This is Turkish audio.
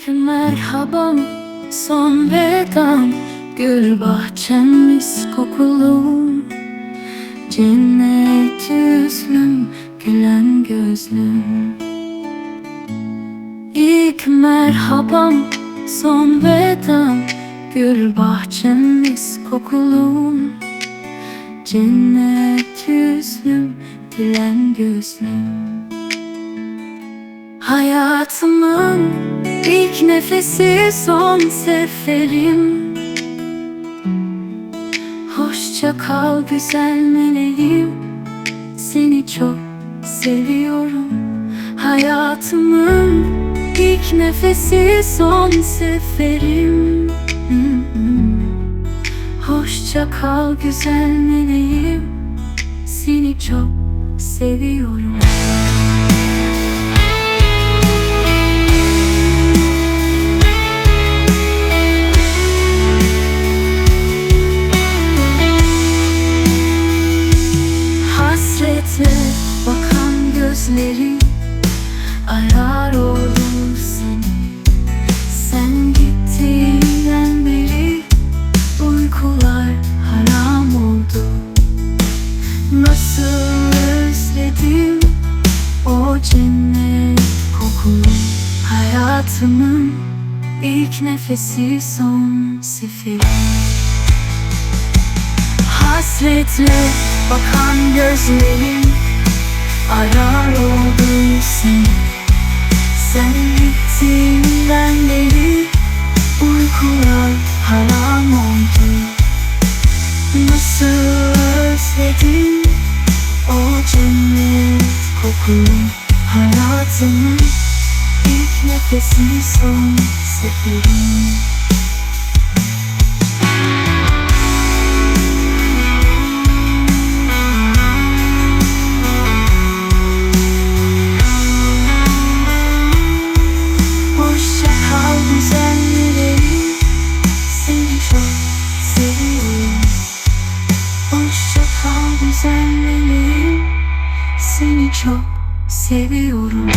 İlk merhabam son vedam. Gül bahçemiz kokulum Cennet yüzlüm gülen gözlüm. İlk merhabam son vedam. Gül bahçemiz kokulum Cennet yüzlüm gülen gözlüm Hayatımın ilk nefesi son seferim. Hoşça kal güzel meleğim. Seni çok seviyorum. Hayatımın ilk nefesi son seferim. Hoşça kal güzel meleğim. Seni çok seviyorum Hasretle bakan gözlerim Arar oldum seni. Sen gittiğinden beri Uykular haram oldu. Nasıl özledim O cennet kokulu Hayatımın ilk nefesi son seferi. Hasretle bakan gözlerim Arar oldu seni Sen gittiğinden beri Uykular haram oldu. Nasıl özledim O cennet kokulu Hayatımın ilk nefesi son seferim çok seviyorum